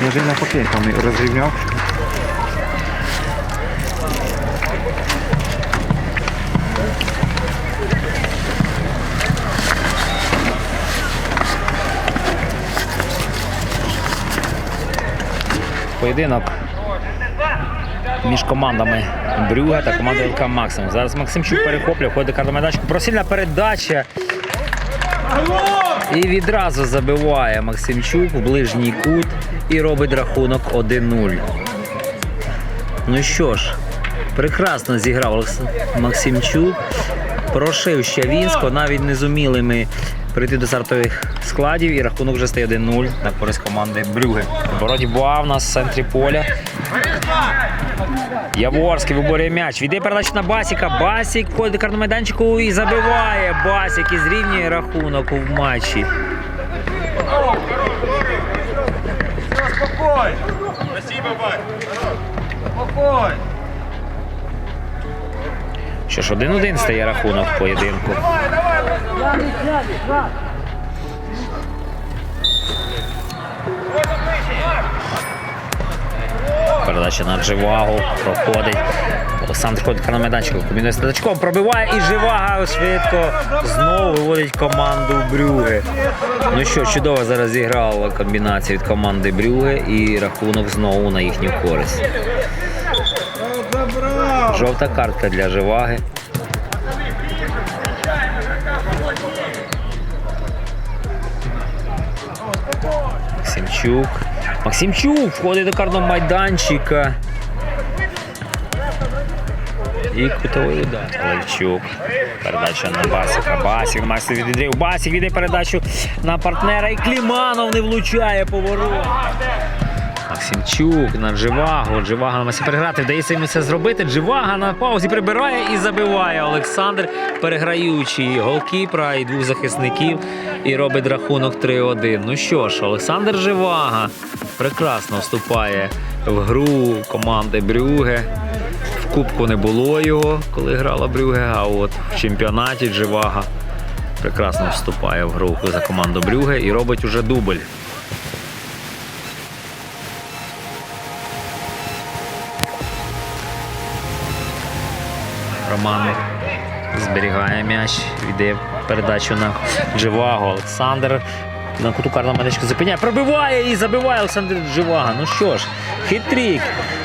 Навпаки, там і розрівняв. Поєдинок між командами Брюга та командою ЛК Максимум. Зараз Максимчук перехоплює, входить карта майданчику. Просильна передача. І відразу забиває Максимчук в ближній кут і робить рахунок 1-0. Ну що ж, прекрасно зіграв Максимчук. Прошив Щавінського, навіть не зуміли ми прийти до стартових складів, і рахунок вже стає 1-0 на користь команди Брюги. Боротьба в нас в центрі поля. Яворський виборює м'яч. Віде передача на Басіка. Басік входить до карного майданчику і забиває Басік і зрівнює рахунок в матчі. Спокойно. Спасибо, бать! Спокой! Що ж, 1-1 стає рахунок в поєдинку. Передача на Дживагу проходить. Олександр ходить на майданчику. Комбінує з Тадачком, пробиває і Живага швидко знову виводить команду Брюге. Ну що, чудово зараз зіграла комбінація від команди Брюге і рахунок знову на їхню користь. Жовта картка для Живаги. Максимчук. Максимчук входить до карного майданчика. І кутовий удар. Левчук. Передача на Басіка. Басік. Максим відідрив. Басік віддає передачу на партнера. І Кліманов не влучає поворот. Максимчук на Дживагу. Дживага намагається переграти. Вдається йому це зробити. Дживага на паузі прибирає і забиває Олександр, переграючи і голкіпера і двох захисників. І робить рахунок 3-1. Ну що ж, Олександр Живага прекрасно вступає в гру команди Брюге. В Кубку не було його, коли грала Брюге, а от в чемпіонаті Дживага прекрасно вступає в гру за команду Брюге і робить уже дубль. Роман зберігає м'яч, віддає передачу на Дживаго. Олександр на куту карного медичку зупиняє, пробиває і забиває Олександр Дживага. Ну що ж, хитрік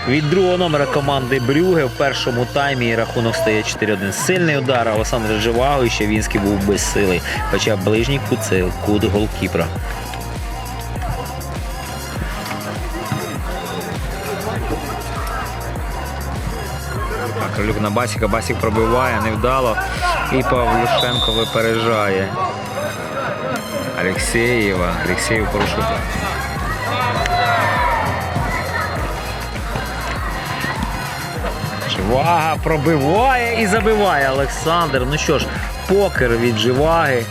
від другого номера команди Брюге в першому таймі рахунок стає 4-1. Сильний удар Олександра Дживаго і ще Вінський був без сили. Хоча ближній кут кут голкіпера. А на Басіка, Басік пробиває, невдало. І Павлушенко випереджає. Алексєєва. Алексєєв порушив. Живага пробиває і забиває Олександр. Ну що ж, покер від Живаги.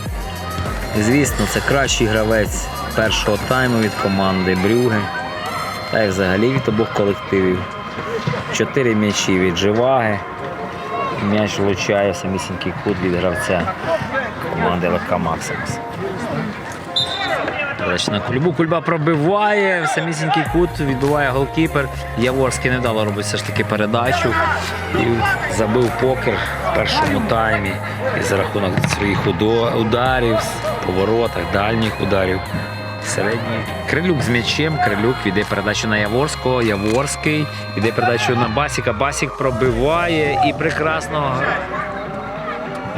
Звісно, це кращий гравець першого тайму від команди Брюге. Та й взагалі від обох колективів. Чотири м'ячі від Живаги. М'яч влучає самісінький кут від гравця команди ЛК Максимус. На Кульбу. Кульба пробиває самісінький кут, відбиває голкіпер. Яворський не дало робити все ж таки передачу. І забив покер в першому таймі. І за рахунок своїх ударів, поворотах, дальніх ударів. Середній. Крилюк з м'ячем. Крилюк віде передачу на Яворського. Яворський віде передачу на Басіка. Басік пробиває і прекрасно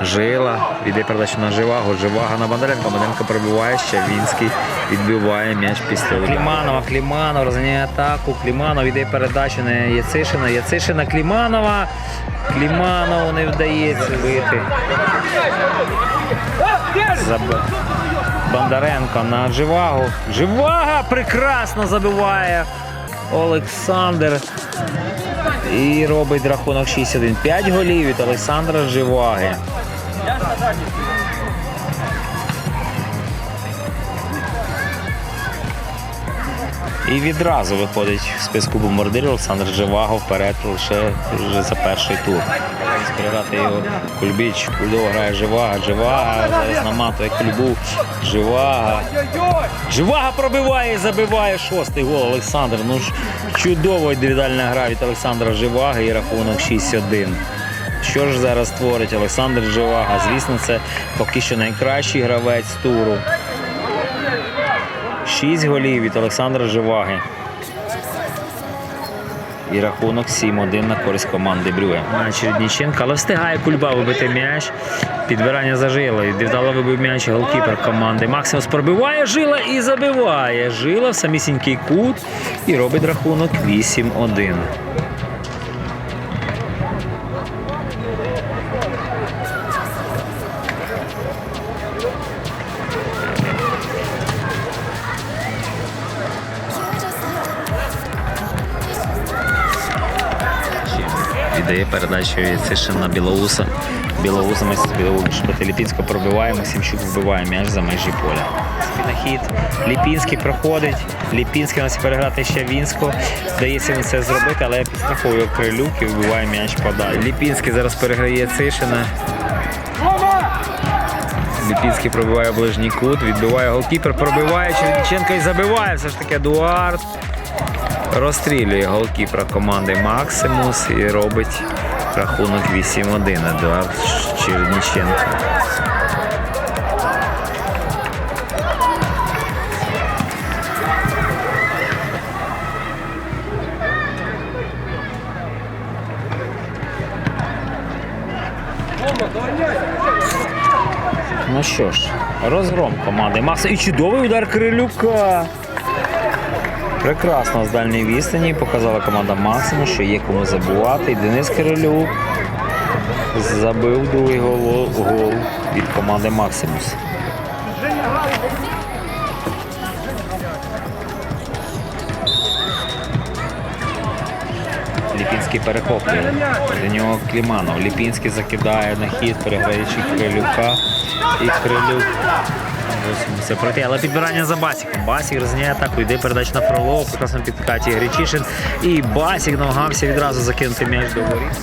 Жила, віде передачу на Живагу, Живага на Бондаренка, Бондаренко пробиває, Щавінський відбиває м'яч після Кліманова, Кліманов розганяє атаку, Кліманов віде передачу на Яцишина, Яцишина, Кліманова, Кліманову не вдається бити. Заб... Бондаренко на Живагу. Живага прекрасно забиває Олександр. І робить рахунок 6-1. 5 голів від Олександра Живаги. І відразу виходить в списку бомбардирів Олександр Живаго вперед лише вже за перший тур. Спрягати його Кульбіч, Кульдова грає Живага, Живага, наматує Кульбу, Живага. Живага пробиває і забиває шостий гол Олександр. Ну ж чудово індивідуальна гра від Олександра Живаги і рахунок 6-1. Що ж зараз творить Олександр Живага? Звісно, це поки що найкращий гравець туру. Шість голів від Олександра Живаги. І рахунок 7-1 на користь команди Брюге. Рідніченка, але встигає Кульба вибити м'яч. Підбирання за жилою. Вдало вибив м'яч голкіпер команди. Максимус пробиває жила і забиває. Жила в самісінький кут і робить рахунок 8-1. Віддає передачу Яцишин на Білоуса. Білоуса Білоус Ліпінського пробиває, Максимчук вбиває м'яч за межі поля. Спінахід. Ліпінський проходить. Ліпінський у нас переграти ще Вінсько. Вдається йому це зробити, але підстраховує Крилюк і вбиває м'яч подалі. Ліпінський зараз переграє Цишина. Ліпінський пробиває ближній кут, відбиває голкіпер, пробиває Черніченко і забиває все ж таки Едуард. Розстрілює голкіпера команди Максимус і робить рахунок 8-1 Едуард Черніченко. Ну що ж, розгром команди Макса і чудовий удар Крилюка. Прекрасно з дальньої відстані показала команда Максиму, що є кому забувати. І Денис Кирилюк забив другий гол, гол від команди Максимус. Ліпінський перехоплює. До нього Кліманов. Ліпінський закидає на хід, переграючи Крилюка. І Крилюк Все пройти, але підбирання за Басіком. Басік розганяє атаку, йде передача на Фролова, прекрасно підкаті Гречишин. І Басік намагався відразу закинути м'яч до воріт.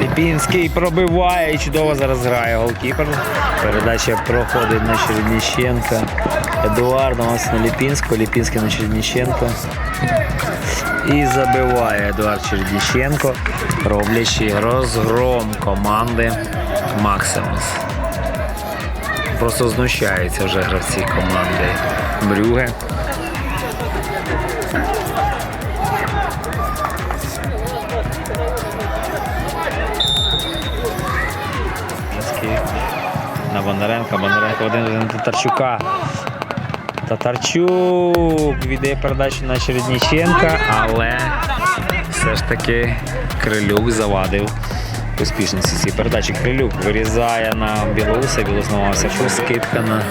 Ліпінський пробиває і чудово зараз грає голкіпер. Передача проходить на Чередніченка. Едуард намагався на Ліпінського, Ліпінський на Чередніченка. І забиває Едуард Чередніченко, роблячи розгром команди Максимус. Просто знущаються вже гравці команди Брюге. На Бондаренка. Бондаренко один Татарчука. Татарчук віддає передачу на Чередніченка, але все ж таки Крилюк завадив успішності цієї передачі. Крилюк вирізає на Білоуса, Білоус намагався що скидка на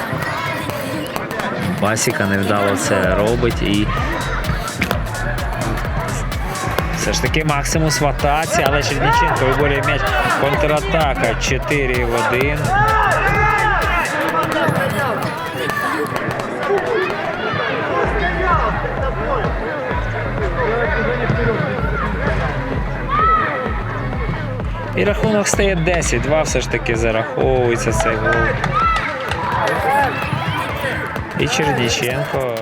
Басіка, невдало це робить і все ж таки Максимус в атаці, але Черніченко виборює м'яч. Контратака 4 в 1. І рахунок стає 10-2, все ж таки зараховується цей гол. І Черніченко